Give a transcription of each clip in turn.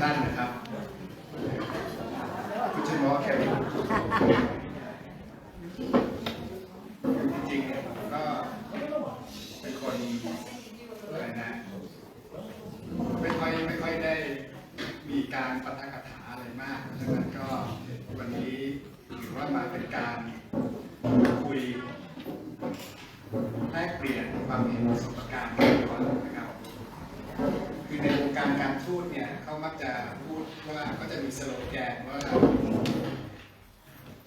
ท่านนะครับคุณชมอแควินจริงๆเนี่ยผมก็เป็นคนอะไรนะ ไม่ค่อยไม่ค่อยได้มีการปาฐกถาอะไรมากดังนั้นก็วันนี้ถือว่ามาเป็นการคุยแลกเปลี่ยนความเห็นประสบการณ์กันก่อนนะครับ คือในวงการการทูตเนี่ยเขามักจะพูดว่าก็จะ มีสโลแกนว่า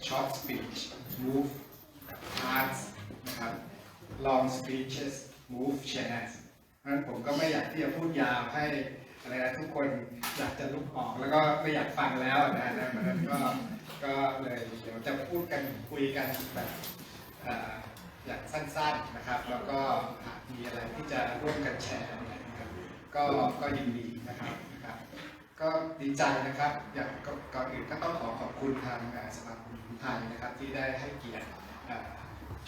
short speech move hearts นะครับ long speeches move chairs เพราะฉะนั้นผมก็ไม่อยากที่จะพูดยาวให้อะไรนะทุกคนอยากจะลุกออกแล้วก็ไม่อยากฟังแล้วนะนะเพราะฉะนั้นก็ก็เลยเดี๋ยวจะพูดกันคุยกันแบบอย่างสั้นๆนะครับ แล้วก็หากมีอะไรที่จะร่วมกันแชร์นะครับก็ก็ยินดีนะครับ ก็ดีใจนะครับอย่างก่อนอื่นก็ต้องขอขอบคุณทางสมาคมหญิงไทยนะครับ ที่ได้ให้เกียรติ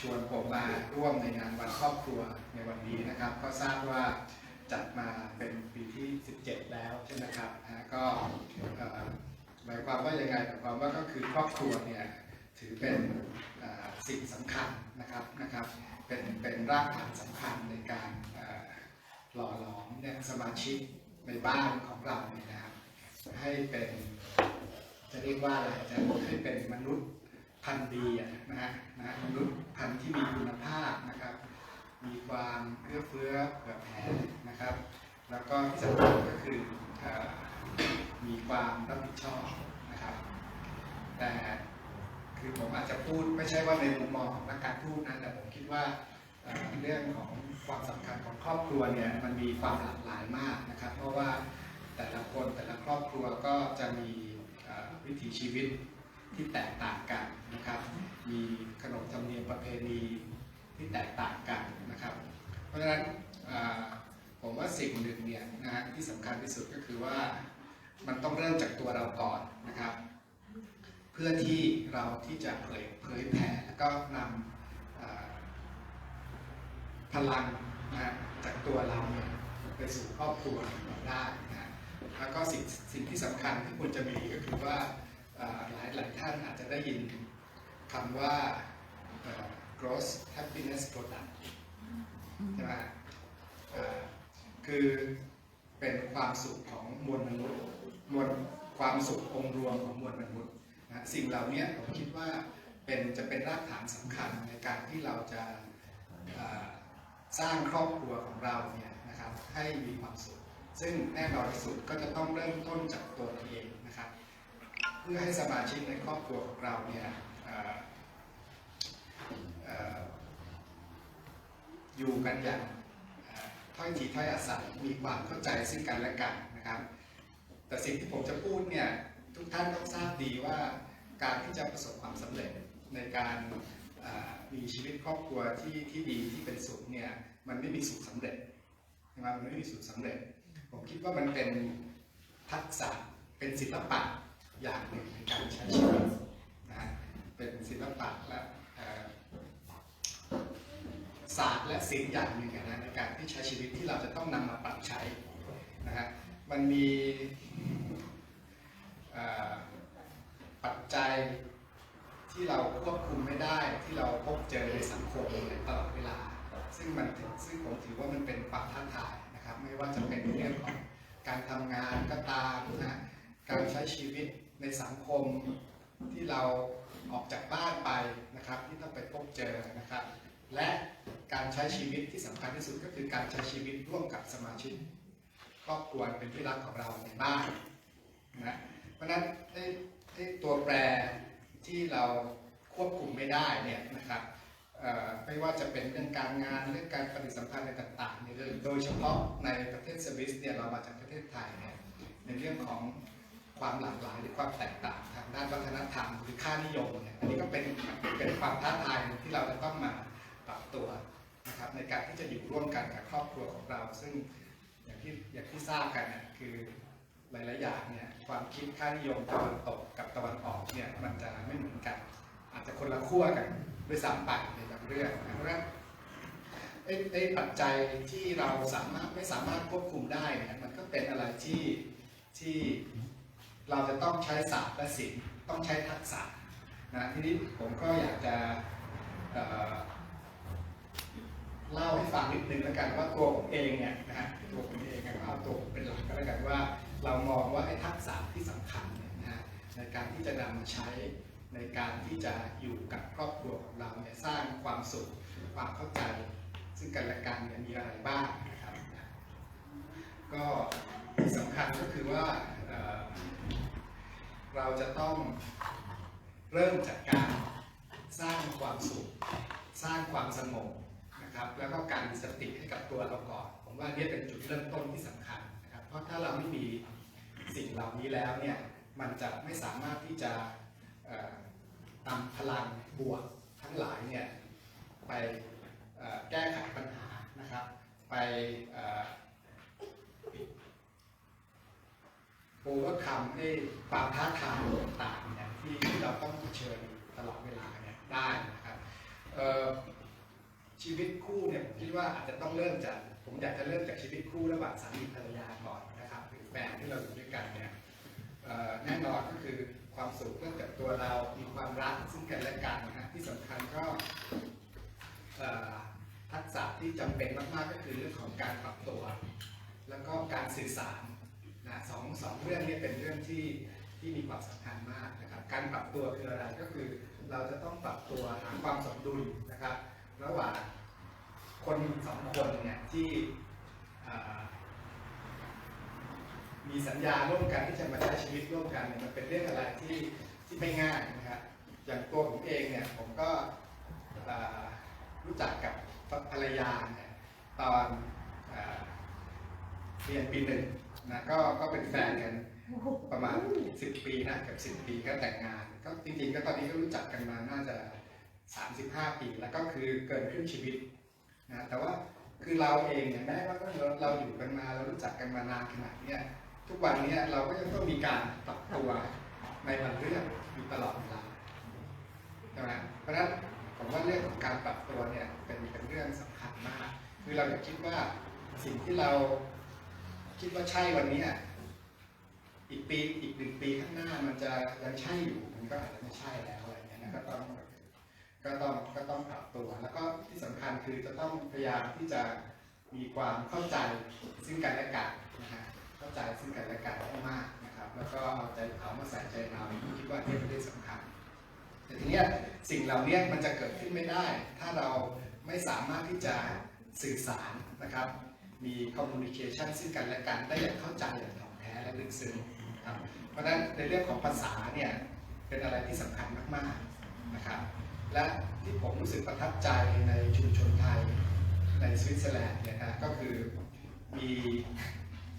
ชวนผมมาร่วมในงานวันครอบครัวในวันนี้นะครับ ก็ทราบว่าจัดมาเป็นปีที่ 17 แล้วใช่ไหมครับนะก็หมายความว่ายังไงหมายความว่าก็คือครอบครัวเนี่ยถือเป็นสิ่งสำคัญนะครับนะครับเป็นเป็นรากฐานสำคัญในการหล่อหลอมเนี่ยสมาชิกในบ้านของเราเนี่ยนะครับ ให้เป็น จะเรียกว่าอะไรจะให้เป็นมนุษย์พันธุ์ดีนะฮะนะมนุษย์พันธุ์ที่มีคุณภาพนะครับ มีความเอื้อเฟื้อเผื่อแผ่นะครับ แล้วก็ที่สำคัญก็คือมีความรับผิดชอบนะครับ แต่คือผมอาจจะพูดไม่ใช่ว่าในมุมมองของนักการทูตนะแต่ผมคิดว่าเรื่องของความสำคัญของครอบครัวเนี่ยมันมีความหลากหลายมากนะครับ เพราะว่า แต่ละคนแต่ละครอบครัวก็จะมีวิถีชีวิตที่แตกต่างกันนะครับ มีขนบธรรมเนียมประเพณีที่แตกต่างกันนะครับ เพราะฉะนั้นผมว่าสิ่งหนึ่งเนี่ยนะฮะที่สำคัญที่สุดก็คือว่ามันต้องเริ่มจากตัวเราก่อนนะครับ เพื่อที่เราที่จะเผยเผยแผ่แล้วก็นำพลังนะจากตัวเราเนี่ยไปสู่ครอบครัวเราได้ แล้วก็สิ่งสิ่งที่สำคัญที่ควรจะมีก็คือว่าหลายหลายท่านอาจจะได้ยินคำว่า gross happiness product ใช่ไหมคือเป็นความสุขของมวลมนุษย์มวลความสุของค์รวมของมวลมนุษย์นะสิ่งเหล่านี้ผมคิดว่าเป็นจะเป็นรากฐานสำคัญในการที่เราจะสร้างครอบครัวของเราเนี่ยนะครับให้มีความสุข ซึ่งแน่นอนที่สุดก็จะต้องเริ่มต้นจากตัวเราเองนะครับ เพื่อให้สมาชิกในครอบครัวของเราเนี่ยอยู่กันอย่างถ้อยทีถ้อยอาศัยมีความเข้าใจซึ่งกันและกันนะครับ แต่สิ่งที่ผมจะพูดเนี่ยทุกท่านต้องทราบดีว่าการที่จะประสบความสำเร็จในการมีชีวิตครอบครัวที่ที่ดีที่เป็นสุขเนี่ยมันไม่มีสุขสำเร็จนะครับมันไม่มีสุขสำเร็จ ผมคิดว่ามันเป็นทักษะเป็นศิลปะอย่างหนึ่งในการใช้ชีวิตนะฮะเป็นศิลปะและศาสตร์และศิลป์อย่างหนึ่งนะในการที่ใช้ชีวิตที่เราจะต้องนำมาปรับใช้นะฮะมันมีปัจจัยที่เราควบคุมไม่ได้ที่เราพบเจอในสังคมในตลอดเวลา ซึ่งมันซึ่งผมถือว่ามันเป็นความท้าทาย นะครับ ไม่ว่าจะเป็นเรื่องของการทำงานก็ตามนะการใช้ชีวิตในสังคมที่เราออกจากบ้านไปนะครับ ที่ต้องไปพบเจอนะครับ และการใช้ชีวิตที่สำคัญที่สุดก็คือการใช้ชีวิตร่วมกับสมาชิกครอบครัวเป็นที่รักของเราในบ้านนะเพราะฉะนั้นไอ้ตัวแปรที่เราควบคุมไม่ได้เนี่ยนะครับ ไม่ว่าจะเป็นเรื่องการงานเรื่องการปฏิสัมพันธ์อะไรต่างๆเนี่ยโดยเฉพาะในประเทศสวิสเนี่ยเรามาจากประเทศไทยเนี่ยในเรื่องของความหลากหลายหรือความแตกต่างทางด้านวัฒนธรรมหรือค่านิยมเนี่ยอันนี้ก็เป็นเป็นความท้าทายที่เราจะต้องมาปรับตัวนะครับในการที่จะอยู่ร่วมกันกับครอบครัวของเรา ซึ่งอย่างที่อย่างที่ทราบกันเนี่ยคือหลายๆอย่างเนี่ยความคิดค่านิยมตะวันตกกับตะวันออกเนี่ยมันจะไม่เหมือนกัน อาจจะคนละขั้วกัน ด้วยซ้ำไปในบางเรื่องนะเพราะฉะนั้นไอ้ไอ้ปัจจัยที่เราสามารถไม่สามารถควบคุมได้เนี่ยมันก็เป็นอะไรที่ที่เราจะต้องใช้ศาสตร์และศิลป์ต้องใช้ทักษะนะทีนี้ผมก็อยากจะเเล่าให้ฟังนิดนึงแล้วกันว่าตัวผมเองเนี่ยนะฮะตัวผมเองก็เอาตัวผมเป็นหลักก็แล้วกันว่า เรามองว่าไอ้ทักษะที่สำคัญเนี่ยนะฮะในการที่จะนำมาใช้ ในการที่จะอยู่กับครอบครัวของเราเนี่ยสร้างความสุขความเข้าใจ ซึ่งกันและกันเนี่ยมีอะไรบ้างนะครับก็ที่สำคัญก็คือว่าเเราจะต้องเริ่มจากการสร้างความสุข สร้างความสงบนะครับ แล้วก็การสติให้กับตัวเราก่อน ผมว่านี่เป็นจุดเริ่มต้นที่สำคัญนะครับ เพราะถ้าเราไม่มีสิ่งเหล่านี้แล้วเนี่ย มันจะไม่สามารถที่จะ นำพลังบวกทั้งหลายเนี่ยไปแก้ไขปัญหานะครับ ไปเอ่อโอเวอร์คัมให้ความท้าทายต่างๆเนี่ยที่เราต้องเผชิญตลอดเวลาเนี่ยได้นะครับชีวิตคู่เนี่ยผมคิดว่าอาจจะต้องเริ่มจากผมอยากจะเริ่มจากชีวิตคู่ระหว่างสามีภรรยาก่อนนะครับหรือแฟนที่เราอยู่ด้วยกันเนี่ยแน่นอนก็คือ ความสุขเรื่องจากตัวเรามีความรักซึ่งกันและกันนะฮะที่สำคัญก็ทักษะที่จำเป็นมากๆก็คือเรื่องของการปรับตัว แล้วก็การสื่อสารนะสองสองเรื่องนี้เป็นเรื่องที่ที่มีความสำคัญมากนะครับการปรับตัวคืออะไรก็คือ เราจะต้องปรับตัวหาความสมดุลนะครับ ระหว่างคนสองคนเนี่ยที่ มีสัญญาร่วมกันที่จะมาใช้ชีวิตร่วมกันเนี่ยมันเป็นเรื่องอะไรที่ที่ไม่ง่ายนะครับอย่างตัวผมเองเนี่ยผมก็รู้จักกับภรรยาเนี่ยตอนอเรียนปีหนึ่งนะก็ก็เป็นแฟนกันประมาณ 10 ปีนะเกับ 10 ปีก็แต่งงาน ก็จริงๆ ก็ตอนนี้ก็รู้จักกันมาน่าจะ 35 ปี แล้วก็คือเกินครึ่งชีวิตนะแต่ว่าคือเราเองเนี่ยแม้ว่าเราเราอยู่กันมาเรารู้จักกันมานานขนาดเนี้ย ทุกวันนี้เราก็ยังต้องมีการปรับตัวในบางเรื่องอยู่ตลอดเวลาใช่ไหมเพราะฉะนั้นผมว่าเรื่องของการปรับตัวเนี่ยเป็นเป็นเรื่องสำคัญมาก คือเราอย่าคิดว่าสิ่งที่เราคิดว่าใช่วันนี้อีกปีอีกหนึ่งปีข้างหน้ามันจะยังใช่อยู่มันก็อาจจะไม่ใช่แล้วอะไรเงี้ยนะก็ต้องก็ต้องก็ต้องปรับตัว แล้วก็ที่สำคัญคือจะต้องพยายามที่จะมีความเข้าใจซึ่งกันและกัน ใจซึ่งกันและกันให้มากนะครับ แล้วก็เอาใจเขามาใส่ใจเราคิดว่านี่เป็นเรื่องสำคัญ แต่ทีเนี้ยสิ่งเหล่านี้มันจะเกิดขึ้นไม่ได้ ถ้าเราไม่สามารถที่จะสื่อสารนะครับ มีคอมมูนิเคชันซึ่งกันและกันได้อย่างเข้าใจอย่างถ่องแท้และลึกซึ้งครับ เพราะฉะนั้นในเรื่องของภาษาเนี่ยเป็นอะไรที่สำคัญมากๆนะครับ และที่ผมรู้สึกประทับใจในชุมชนไทยในสวิตเซอร์แลนด์เนี่ยนะก็คือมี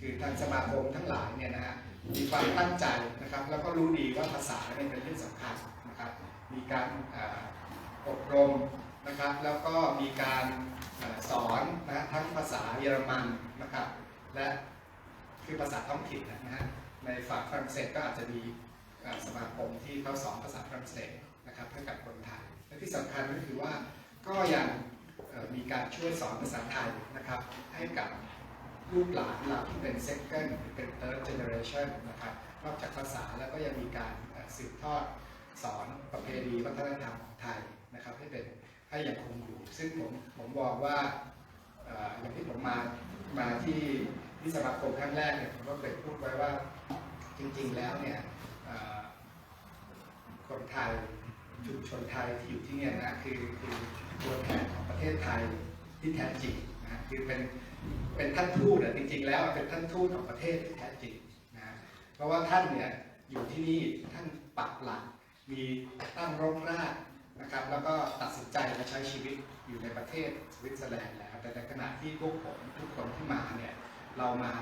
คือทางสมาคมทั้งหลายเนี่ยนะฮะมีความตั้งใจนะครับแล้วก็รู้ดีว่าภาษาเนี่ยเป็นเรื่องสำคัญนะครับมีการอบรมนะครับแล้วก็มีการเอ่อสอนนะทั้งภาษาเยอรมันนะครับและคือภาษาท้องถิ่นนะฮะในฝั่งฝรั่งเศสก็อาจจะมีสมาคมที่เขาสอนภาษาฝรั่งเศสนะครับให้กับคนไทยและที่สำคัญก็คือว่าก็ยังมีการช่วยสอนภาษาไทยนะครับให้กับ ลูกหลานเราที่เป็น second หรือเป็น third generation นะครับนอกจากภาษาแล้วก็ยังมีการสืบทอดสอนประเพณีวัฒนธรรมของไทยนะครับให้เป็นให้ยังคงอยู่ ซึ่งผมผมมองว่าอย่างที่ผมมามาที่ที่สมาคมครั้งแรกเนี่ยผมก็เคยพูดไว้ว่าจริงๆแล้วเนี่ยคนไทยชุมชนไทยที่อยู่ที่เนี่ยนะคือคือตัวแทนของประเทศไทยที่แท้จริงนะคือเป็น เป็นท่านทูตอะจริง ๆ แล้วเป็นท่านทูตของประเทศที่แท้จริงนะเพราะว่าท่านเนี่ยอยู่ที่นี่ท่านปักหลักมีตั้งรกรากนะครับแล้วก็ตัดสินใจมาใช้ชีวิตอยู่ในประเทศสวิตเซอร์แลนด์แล้วแต่ในขณะที่พวกผมทุกคนที่มาเนี่ยเรามา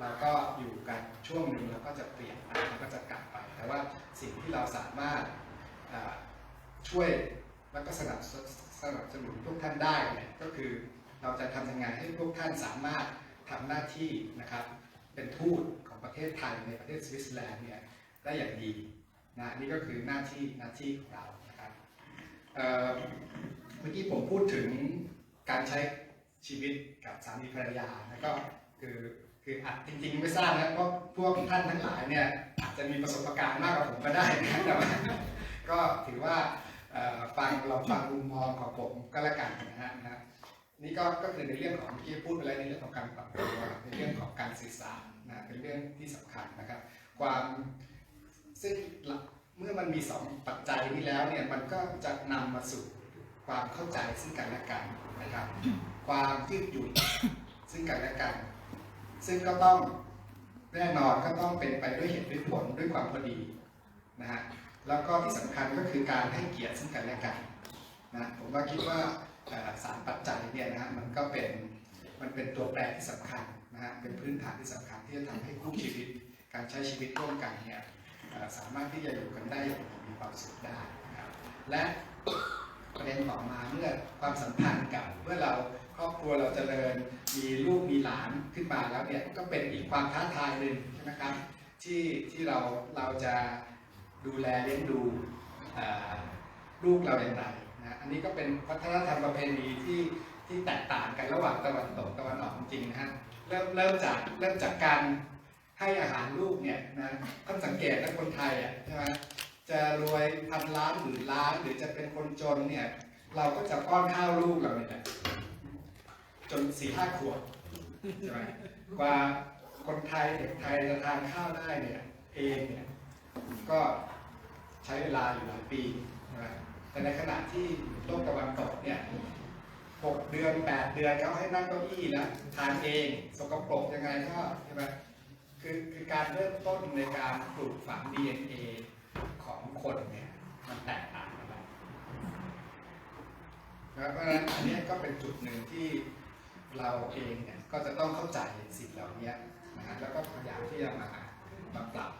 เราก็อยู่กันช่วงหนึ่งเราก็จะเปลี่ยนไปแล้วก็จะกลับไป แต่ว่าสิ่งที่เราสามารถช่วยแล้วก็สนับสสนับสนุนพวกท่านได้เนี่ยก็คือ เราจะทำยังไงให้พวกท่านสามารถทำหน้าที่นะครับเป็นทูตของประเทศไทยในประเทศสวิตเซอร์แลนด์เนี่ยได้อย่างดีนะนี่ก็คือหน้าที่หน้าที่ของเรานะครับเมื่อกี้ผมพูดถึงการใช้ชีวิตกับสามีภรรยาแล้วก็คือคืออาจจริงๆไม่ทราบนะเพราะพวกท่านทั้งหลายเนี่ยอาจจะมีประสบการณ์มากกว่าผมก็ได้นะแต่ว่าก็ถือว่าฟังเราฟังมุมมองของผมก็แล้วกันนะฮะ นี่ก็ก็คือในเรื่องของเมื่พูดไปแล้วในเรื่องของการปรับตัวในเรื่องของการสื่อสารนะเป็นเรื่องที่สำคัญนะครับ ความซึ่งเมื่อมันมีสองปัจจัยนี้แล้วเนี่ยมันก็จะนำมาสู่ความเข้าใจซึ่งกันและกันนะครับ ความยืดหยุ่นซึ่งกันและกัน ซึ่งก็ต้องแน่นอนก็ต้องเป็นไปด้วยเหตุด้วยผลด้วยความพอดีนะฮะแล้วก็ที่สำคัญก็คือการให้เกียรติซึ่งกันและกันนะผมว่าคิดว่า สามปัจจัยเนี่ยนะฮะมันก็เป็นมันเป็นตัวแปรที่สำคัญนะฮะเป็นพื้นฐานที่สำคัญที่จะทำให้คู่ชีวิตการใช้ชีวิตร่วมกันเนี่ยสามารถที่จะอยู่กันได้อย่างมีความสุขได้นะครับและประเด็นต่อมาเมื่อความสัมพันธ์กับเมื่อเราครอบครัวเราเจริญมีลูกมีหลานขึ้นมาแล้วเนี่ยก็เป็นอีกความท้าทายหนึ่งใช่ไหมครับที่ที่เราเราจะดูแลเลี้ยงดูลูกเราอย่างไร อันนี้ก็เป็นวัฒนธรรมประเพณีที่ที่แตกต่างกันระหว่างตะวันตกตะวันออกจริงนะฮะเริ่มเริ่มจากเริ่มจากการให้อาหารลูกเนี่ยนะท่านสังเกตนะคนไทยอะใช่ไหมจะรวยพันล้านหมื่นล้าน หรือจะเป็นคนจนเนี่ยเราก็จะป้อนข้าวลูกเราเนี่ยจนสี่ห้าขวบใช่ไหมกว่าคนไทยเด็กไทยจะทานข้าวได้เนี่ยเองเนี่ยก็ใช้เวลาอยู่หลายปีใช่ไหม แต่ในขณะที่โลกตะวันตกเนี่ยหกเดือนแปดเดือนเขาให้นั่งเก้าอี้แล้วทานเองสกปรกยังไงก็ใช่ไหมคือคือการเริ่มต้นในการปลูกฝัง DNA ของคนเนี่ยมันแตกต่างกันไปแล้วเพราะฉะนั้นอันนี้ก็เป็นจุดหนึ่งที่เราเองเนี่ยก็จะต้องเข้าใจสิ่งเหล่านี้นะฮะแล้วก็พยายามที่จะมามาปรับ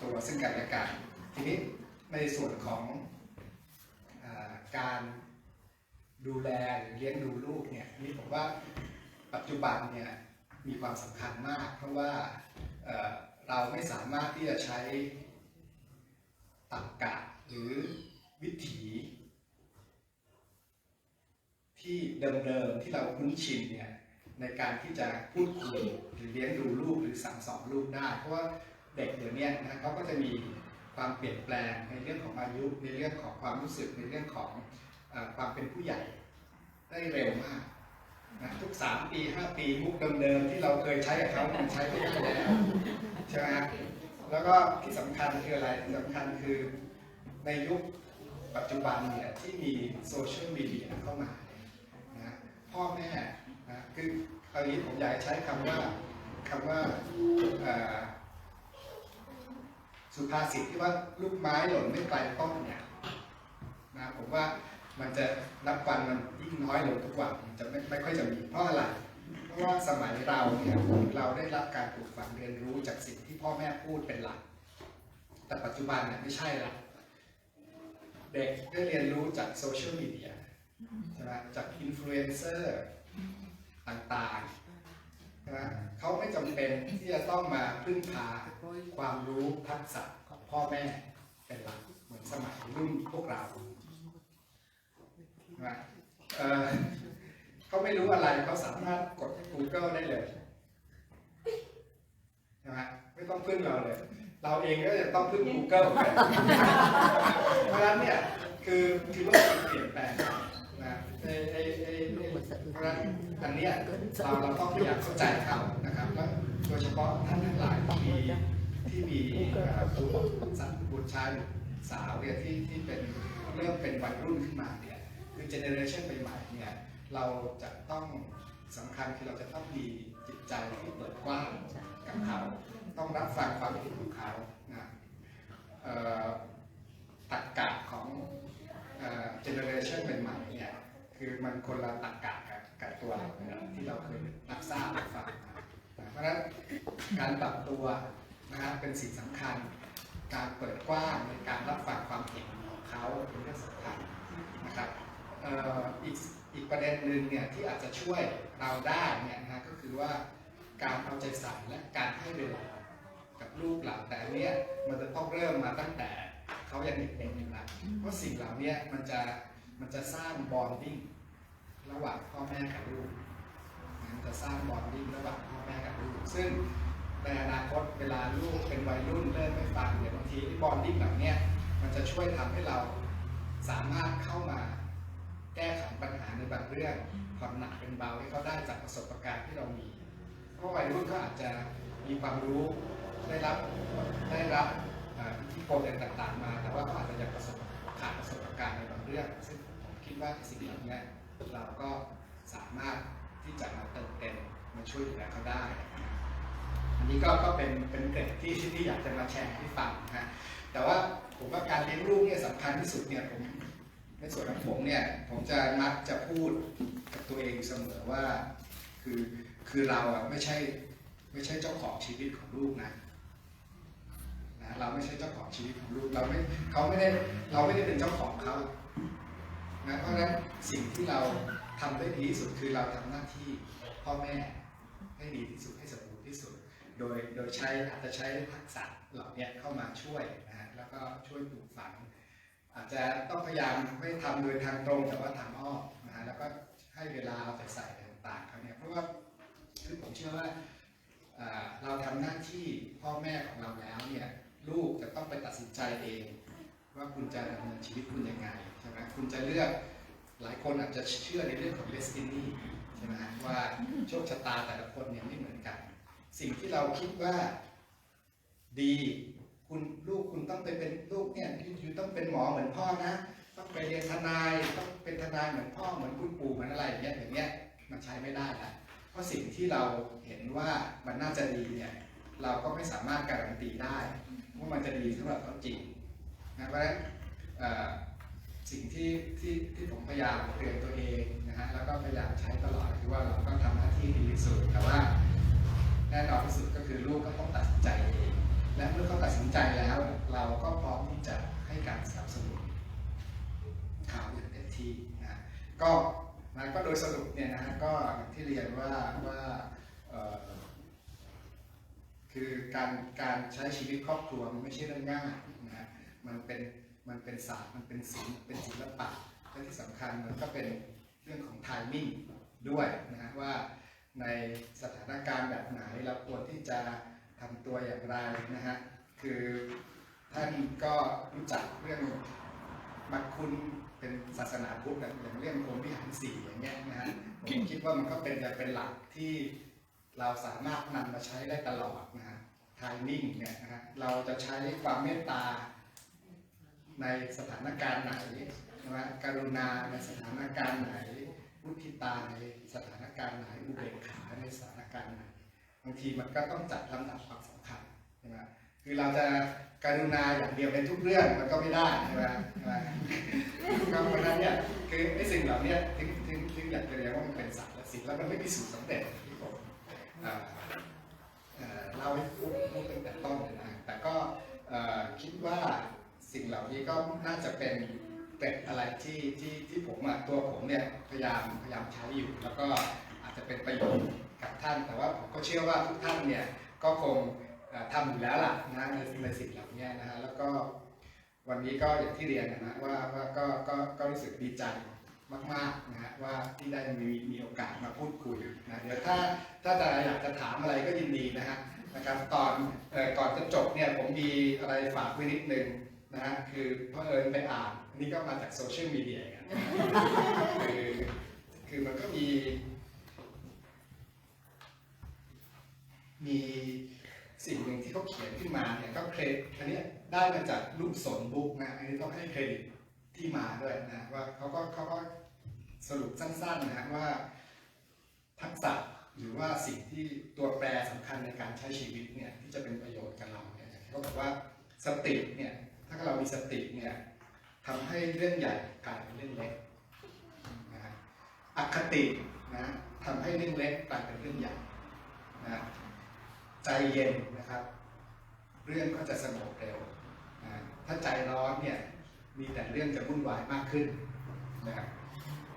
ตัวซึ่งกันและกันทีนี้ ในส่วนของอการดูแลหรือเลี้ยงดูลูกเนี่ยนี่ผมว่าปัจจุบันเนี่ยมีความสำคัญมาก เพราะว่าเเราไม่สามารถที่จะใช้ตรรกะหรือวิถี ที่เดิมๆที่เราคุ้นชินเนี่ยในการที่จะพูดคุยหรือเลี้ยงดูลูกหรือสั่งสอนลูกได้ เพราะว่าเด็กเดี๋ยวนี้นะเขาก็จะมี ความเปลี่ยนแปลงในเรื่องของอายุ ในเรื่องของความรู้สึกในเรื่องของอความเป็นผู้ใหญ่ได้เร็วมากนะทุกสามปีห้าปีมุกเดิมๆที่เราเคยใช้กับเขามันใช้ไม่ได้แล้วใช่ไหมฮะแล้วก็ที่สำคัญคืออะไรที่สำคัญคือในยุคปัจจุบันเนี่ยที่มีโซเชียลมีเดียเข้ามานะพ่อแม่นะคือคราวนี้ผมอยากใช้คำว่าคำว่าอ่อ สุภาษิตที่ว่าลูกไม้หล่นไม่ไกลต้นเนี่ยนะผมว่ามันจะนับวันมันยิ่งน้อยลงทุกวันมันจะไม่ไม่ค่อยจะมีเพราะอะไรเพราะว่าสมัยเราเนี่ยเราได้รับการปลูกฝังเรียนรู้จากสิ่งที่พ่อแม่พูดเป็นหลัก แต่ปัจจุบันเนี่ยไม่ใช่ละเด็กได้เรียนรู้จากโซเชียลมีเดียใช่ไหมจากอินฟลูเอนเซอร์ต่างๆ เขาไม่จำเป็นที่จะต้องมาพึ่งพาความรู้ทักษะของพ่อแม่เป็นหลักเหมือนสมัยรุ่นพวกเรานะเขาไม่รู้อะไรเขาสามารถกด Google ได้เลยไมไม่ต้องพึ่งเราเลย เราเองก็จะต้องพึ่ง Google เพราะฉะนั้นเนี่ยคือคือโลกมันเปลี่ยนแปลง ไอ้ไอ้ไอ้ไอ้เพราะฉะนั้นอันเนี้ยเราเราต้องพยายามเข้าใจเขานะครับแล้วโดยเฉพาะท่านทั้งหลายที่มีที่มีเอ่อบุตรสัตว์บุตรชายสาวเนี่ยที่ที่เป็นเริ่มเป็นวัยรุ่นขึ้นมาเนี่ยคือเจเนอเรชันใหม่ๆเนี่ยเราจะต้องสำคัญคือเราจะต้องมีจิตใจที่เปิดกว้างกับเขาต้องรับฟังความคิดของเขานะตักกะของเจเนอเรชันใหม่ๆเนี่ย คือมันคนละตักกะกับกับตัวเราที่เราเคยรับทราบรับฟังนะเพราะฉะนั้นการปรับตัวนะครับเป็นสิ่งสำคัญ การเปิดกว้างในการรับฟังความเห็นของเขาเป็นเรื่องสำคัญนะครับอีกอีกประเด็นหนึ่งเนี่ยที่อาจจะช่วยเราได้เนี่ยนะก็คือว่าการเอาใจใส่และการให้เวลากับลูกเรานแต่อันเนี้ยมันจะต้องเริ่มมาตั้งแต่เขายังเด็กๆอยู่ละเพราะสิ่งเหล่านี้มันจะ มันจะสร้างบอนดิ้งระหว่างพ่อแม่กับลูกนจะสร้างบอนดิ้งระหว่างพ่อแม่กับลูก ซึ่งในอนาคตเวลาลูกเป็นวัยรุ่นเริ่มไม่ฟังเนี่ยบางทีบอนดิ้งแบบเนี้ยมันจะช่วยทำให้เราสามารถเข้ามาแก้ไขปัญหาในบางเรื่องผ่อนหนักเป็นเบาให้เขาได้จากประสบการณ์ที่เรามี เพราะวัยรุ่นก็อาจจะมีความรู้ได้รับได้รับเอ่ออิทธิพลต่างๆมา แต่ว่าเขาอาจจะยังประสบ เรื่องซึ่งผมคิดว่าสิ่งเหล่านี้เราก็สามารถที่จะมาเติมเต็มมาช่วยเหลือเขาได้ อันนี้ก็ก็เป็นเป็นเกร็ดที่ที่อยากจะมาแชร์ให้ฟังนะแต่ว่าผมว่าการเลี้ยงลูกเนี่ยสำคัญที่สุดเนี่ยผมในส่วนของผมเนี่ยผมจะมักจะพูดกับตัวเองเสมอว่า คือคือเราอะไม่ใช่ไม่ใช่เจ้าของชีวิตของลูกนะนะ เราไม่ใช่เจ้าของชีวิตของลูกเราไม่เขาไม่ได้เราไม่ได้เป็นเจ้าของเขา นะเพราะฉะนั้นสิ่งที่เราทำได้ดีที่สุดคือเราทำหน้าที่พ่อแม่ให้ดีที่สุดให้สมบูรณ์ที่สุด โดยโดยใช้อาจจะใช้ทักษะเหล่านี้เข้ามาช่วยนะฮะแล้วก็ช่วยปลูกฝัง อาจจะต้องพยายามไม่ทำโดยทางตรงแต่ว่าทางอ้อมนะฮะแล้วก็ให้เวลาเอาใจใส่ต่างๆเขาเนี่ยเพราะว่าคือผมเชื่อว่าอ่าเราทำหน้าที่พ่อแม่ของเราแล้วเนี่ยลูกจะต้องไปตัดสินใจเอง ว่าคุณจะดำเนินชีวิตคุณยังไง ใช่ไหมคุณจะเลือกหลายคนอาจจะเชื่อในเรื่องของ destiny ใช่ไหมว่าโชคชะตาแต่ละคนเนี่ยไม่เหมือนกัน สิ่งที่เราคิดว่าดีคุณลูกคุณต้องไปเป็นลูกเนี่ยอยู่ต้องเป็นหมอเหมือนพ่อนะ ต้องไปเรียนทนายต้องเป็นทนายเหมือนพ่อเหมือนคุณปู่เหมือนอะไรอย่างเงี้ยอย่างเงี้ยมันใช้ไม่ได้ละเพราะสิ่งที่เราเห็นว่ามันน่าจะดีเนี่ยเราก็ไม่สามารถการันตีได้ว่ามันจะดีสำหรับเขาจริงนะเพราะฉะนั้น สิ่งที่ที่ที่ผมพยายามเตือนตัวเองนะฮะแล้วก็พยายามใช้ตลอดคือว่าเราก็ทำหน้าที่ดีที่สุดแต่ว่าแน่นอนที่สุดก็คือลูกก็ต้องตัดสินใจเองและเมื่อเขาตัดสินใจแล้ว เราก็พร้อมที่จะให้การสนับสนุนเขาอย่างเต็มที่นะก็นะก็โดยสรุปเนี่ยนะฮะก็ที่เรียนว่าว่าคือการการใช้ชีวิตครอบครัวมันไม่ใช่เรื่องง่ายนะฮะมันเป็น มันเป็นศาสตร์มันเป็นศิลป์เป็นศิลปะและที่สำคัญมันก็เป็นเรื่องของ timing ด้วยนะฮะว่าในสถานการณ์แบบไหนเราควรที่จะทำตัวอย่างไรนะฮะคือท่านก็รู้จักเรื่องมักคุณเป็นศาสนาพุทธอย่างเรื่องพรหมวิหารสี่อย่างเงี้ยนะฮะผมคิดว่ามันก็เป็นจะเป็นหลักที่เราสามารถนำมาใช้ได้ตลอดนะฮะทายนิ่งเนี่ยนะฮะเราจะใช้ความเมตตา ในสถานการณ์ไหนใช่ไหมกรุณาในสถานการณ์ไหนมุทิตาในสถานการณ์ไหนอุเบกขาในสถานการณ์ไหนบางทีมันก็ต้องจัดลำดับความสำคัญใช่ไหมคือเราจะกรุณาอย่างเดียวในทุกเรื่องมันก็ไม่ได้ใช่ไหมใช่ไหมก็เพราะฉะนั้นเนี่ยคือไอ้สิ่งเหล่านี้ถึงถึงถึงอยากจะเรียกว่ามันเป็นศาสตร์และศิลป์แล้วมันไม่มีสูตรสำเร็จที่ผมเล่าให้พูดตั้งแต่ต้นนะแต่ก็คิดว่า สิ่งเหล่านี้ก็น่าจะเป็นเป็นอะไรที่ที่ที่ผมอะตัวผมเนี่ยพยายามพยายามใช้อยู่ แล้วก็อาจจะเป็นประโยชน์กับท่าน แต่ว่าผมก็เชื่อว่าทุกท่านเนี่ยก็คงทำอยู่แล้วล่ะนะในในสิ่งเหล่านี้นะฮะแล้วก็วันนี้ก็อย่างที่เรียนนะว่าว่าก็ก็ก็รู้สึกดีใจมากๆนะฮะว่าที่ได้มีมีโอกาสมาพูดคุยนะเดี๋ยวถ้าถ้าจะอยากจะถามอะไรก็ยินดีนะฮะนะครับตอนก่อนจะจบเนี่ยผมมีอะไรฝากไว้นิดนึง นะฮะคือเพอเอิญไปอ่านอันนี่ก็มาจากโซเชียลมีเดียกันคือคือมันก็มี มีสิ่งหนึ่งที่เขาเขียนขึ้นมาเนี่ยก็เครดิตอันนี้ได้มาจากลูกสนบุ๊กนะอันนี้ต้องให้เครดิตที่มาด้วยนะว่าเขาก็เขาก็สรุปสั้นๆนะฮะว่าทักษะหรือว่าสิ่งที่ตัวแปรสำคัญในการใช้ชีวิตเนี่ยที่จะเป็นประโยชน์กับเราเนี่ยเขาบอกว่าสติเนี่ย ถ้าเรามีสติเนี่ยทำให้เรื่องใหญ่กลายเป็นเรื่องเล็กนะอคตินะทำให้เรื่องเล็กกลายเป็นเรื่องใหญ่นะใจเย็นนะครับ เรื่องก็จะสงบเร็วนะถ้าใจร้อนเนี่ยมีแต่เรื่องจะวุ่นวายมากขึ้นนะครับ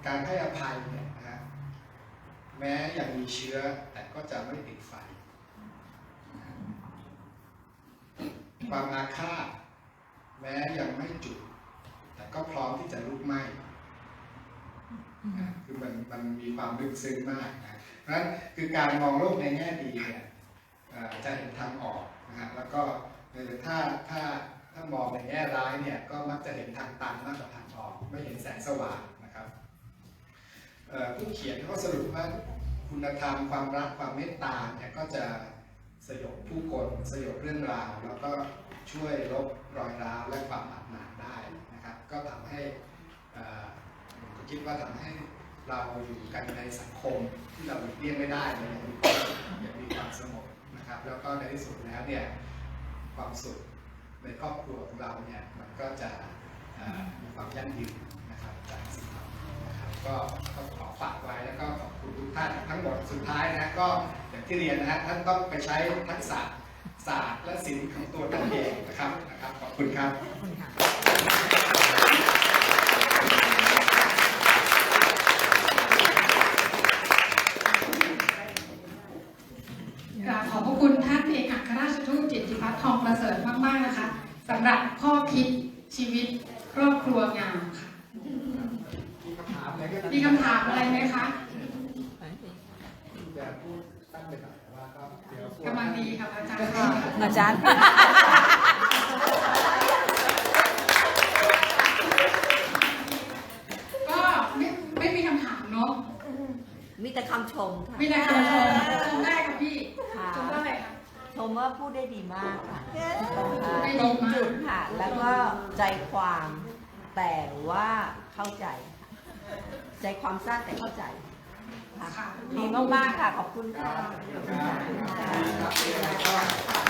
การให้อภัยเนี่ยนะฮะแม้ยังมีเชื้อแต่ก็จะไม่ติดไฟ ความอาฆาต แม้ยังไม่จุด แต่ก็พร้อมที่จะลุกไหม้คือมันมันมีความลึกซึ้งมากนะเพราะฉะนั้นคือการมองโลกในแง่ดีเนี่ยจะเห็นทางออกนะฮะแล้วก็ถ้าถ้าถ้ามองในแง่ร้ายเนี่ยก็มักจะเห็นทางตันมากกว่าทางออก ไม่เห็นแสงสว่างนะครับผู้เขียนเขาสรุปว่าคุณธรรมความรักความเมตตาเนี่ยก็จะ สยบผู้คนสยบเรื่องราว แล้วก็ช่วยลบรอยร้าวและความอาถรรพ์ได้นะครับ ก็ทำให้เอ่อผมคิดว่าทำให้เราอยู่กันในสังคมที่เราหลีกเลี่ยงไม่ได้เลยอย่างมีความสงบนะครับ แล้วก็ในที่สุดแล้วเนี่ยความสุขในครอบครัวของเราเนี่ยมันก็จะมีความยั่งยืนนะครับจากสิ่ง เหล่านี้นะครับก็ขอฝากไว้แล้วก็ขอบคุณทุกท่านทั้งหมดสุดท้ายนะก็อย่างที่เรียนนะฮะท่านต้องไปใช้ทักษะศาสตร์และศิลป์ของตัวท่านเองนะครับนะครับขอบคุณครับขอบคุณค่ะขอบพระคุณท่านเอกอัครราชทูตจิตติพัฒน์ทองประเสริฐมาก ๆ นะคะสำหรับข้อคิดชีวิตครอบครัวงาม มอะไรก็มีคำถามอะไรไหมคะจะพูดตั้งไปหน่อยแต่ว่าก็เดี๋ยวกำลังดีค่ะอาจารย์อาจารย์ก็ไม่ไม่มีคำถามเนาะมีแต่คำชมค่ะมีแต่คำชมชมได้ค่ะพี่ค่ะชมว่าอะไรคะชมว่าพูดได้ดีมากค่ะพูดได้ตดีรงมากจุดค่ะ แล้วก็ใจความแต่ว่าเข้าใจค่ะ ใจความสั้นแต่เข้าใจค่ะค่ะดีมากๆค่ะ ขอบคุณค่ะ